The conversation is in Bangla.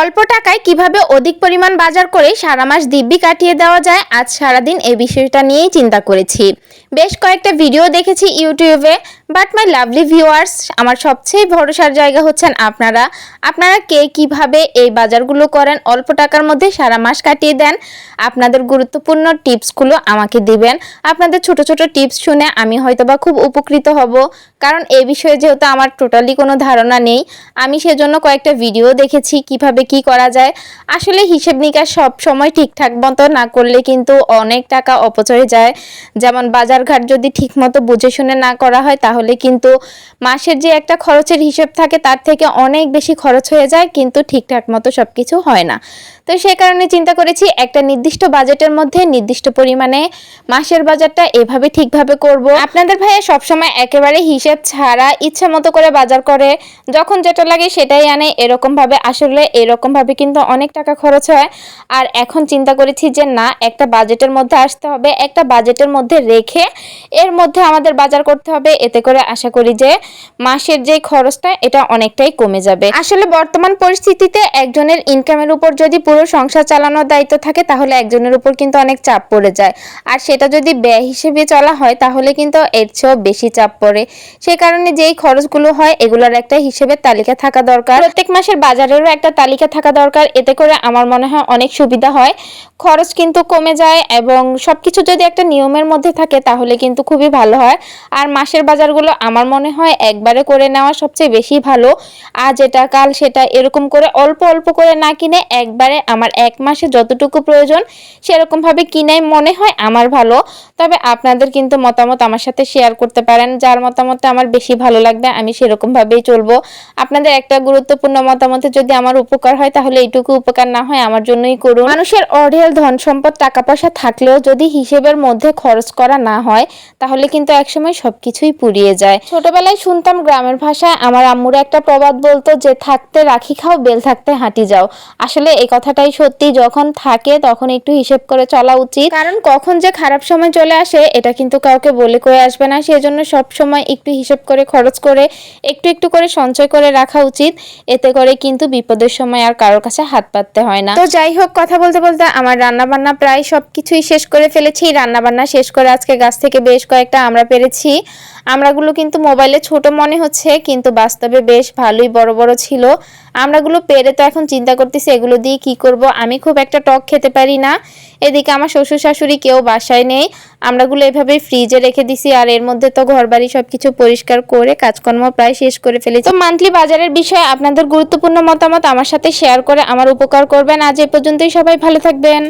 অল্প টাকায় কীভাবে অধিক পরিমাণ বাজার করে সারা মাস দিব্যি কাটিয়ে দেওয়া যায়, আজ সারাদিন এই বিষয়টা নিয়েই চিন্তা করেছি। বেশ কয়েকটা ভিডিও দেখেছি ইউটিউবে বাট মাই লাভলি ভিউয়ার্স আমার সবচেয়ে ভরসার জায়গা হচ্ছেন আপনারা। আপনারা কে কীভাবে এই বাজারগুলো করেন, অল্প টাকার মধ্যে সারা মাস কাটিয়ে দেন? আপনাদের গুরুত্বপূর্ণ টিপসগুলো আমাকে দিবেন। আপনাদের ছোট ছোট টিপস শুনে আমি হয়তোবা খুব উপকৃত হব, কারণ এই বিষয়ে যেহেতু আমার টোটালি কোনো ধারণা নেই, আমি সেজন্য কয়েকটা ভিডিও দেখেছি কীভাবে কি করা যায়? আসলে হিসেব নিকাশ সব সময় ঠিকঠাক মতো না করলে কিন্তু অনেক টাকা অপচয় যায়। যেমন বাজারঘাট যদি ঠিকমতো বুঝে শুনে না করা হয়, তাহলে কিন্তু মাসের যে একটা খরচের হিসেব থাকে, তার থেকে অনেক বেশি খরচ হয়ে যায়, কিন্তু ঠিকঠাক মতো সব কিছু হয় না। তো সে কারণে চিন্তা করেছি, একটা নির্দিষ্ট বাজেটের মধ্যে নির্দিষ্ট পরিমাণে মাসের বাজারটা এভাবে ঠিকভাবে করব। আপনাদের ভাইয়া সবসময় একেবারে হিসেব ছাড়া ইচ্ছা মতো করে বাজার করে, যখন যেটা লাগে সেটাই আনে এরকম ভাবে আসলে এরকম ভাবে কিন্তু অনেক টাকা খরচ হয়। আর এখন চিন্তা করেছি যে না, একটা বাজেটের মধ্যে আসতে হবে, একটা বাজেটের মধ্যে রেখে এর মধ্যে আমাদের বাজার করতে হবে। এতে করে আশা করি যে মাসের যে খরচটা, এটা অনেকটাই কমে যাবে। আসলে বর্তমান পরিস্থিতিতে একজনের ইনকামের উপর যদি পুরো সংসার চালানোর দায়িত্ব থাকে, তাহলে একজনের উপর কিন্তু অনেক চাপ পড়ে যায়। আর সেটা যদি ব্যয় হিসেবে চলা হয়, তাহলে কিন্তু এর চেয়েও বেশি চাপ পড়ে। সে কারণে যেই খরচগুলো হয়, এগুলোর একটা হিসেবে তালিকা থাকা দরকার। প্রত্যেক মাসের বাজারেরও একটা তালিকা থাকা দরকার। এতে করে আমার মনে হয় অনেক সুবিধা হয়। খরচ কিন্তু কমে যায় এবং সবকিছু যদি একটা নিয়মের মধ্যে থাকে তাহলে কিন্তু খুবই ভালো হয়। আর মাসের বাজারগুলো আমার মনে হয় একবারে করে নেওয়া সবচেয়ে বেশি ভালো। আজ এটা, কাল সেটা এরকম করে অল্প অল্প করে না কিনে একবারে আমার এক মাসে যতটুকু প্রয়োজন সেরকমভাবে কিনে মনে হয় আমার ভালো। তবে আপনাদের কিন্তু মতামত আমার সাথে শেয়ার করতে পারেন। যার মতামতটা আমার বেশি ভালো লাগবে আমি সেরকমভাবেই চলবো। আপনাদের একটা গুরুত্বপূর্ণ মতামতে যদি আমার উপকার হয়, তাহলে এইটুকু উপকার না হয়, আমার জন্যই করুন। মানুষের অঢেল ধন সম্পদ টাকা পয়সা থাকলেও যদি হিসেবের মধ্যে খরচ করা না হয়, তাহলে কিন্তু একসময় সবকিছুই পুড়িয়ে যায়। ছোটবেলায় শুনতাম গ্রামের ভাষায়, আমার আম্মুরা একটা প্রবাদ বলতো যে, থাকতে রাখি খাও, বেল থাকতে হাঁটি যাও। আসলে এই কথাটাই সত্যি, যখন থাকে তখন একটু হিসেব করে চলা উচিত। কারণ কখন যে খারাপ সময় চলে আসে, এটা কিন্তু কাউকে বলে কয়ে আসবে না। সেজন্য সব সময় একটু হিসেব করে খরচ করে, একটু একটু করে সঞ্চয় করে রাখা উচিত। এতে করে কিন্তু বিপদের সময় আর কারোর কাছে হাত পাততে হয় না। তো যাই হোক, কথা বলতে বলতে আমার রান্না বান্না প্রায় সব কিছুই শেষ করে ফেলেছি। রান্না বান্না শেষ করে আজকে গাছ থেকে বেশ কয়েকটা আমরা পেরেছি। আমরাগুলো কিন্তু মোবাইলে ছোট মনে হচ্ছে, কিন্তু বাস্তবে বেশ ভালোই বড় বড় ছিল। আমরাগুলো পেরে তো এখন চিন্তা করতেছি, এগুলো দিয়ে কি করব? আমি খুব একটা টক খেতে পারি না। এদিকে আমার শ্বশুর শাশুড়ি কেউ বাসায় নেই। আমরাগুলো এভাবে ফ্রিজে রেখে দিছি, আর এর মধ্যে তো ঘরবাড়ি সবকিছু পরিষ্কার করে কাজকর্ম প্রায় শেষ করে ফেলেছি। তো মান্থলি বাজারের বিষয়ে আপনাদের গুরুত্বপূর্ণ মতামত আমার সাথে শেয়ার করে আমার উপকার করবেন। আজ এ পর্যন্তই সবাই ভালো থাকবেন।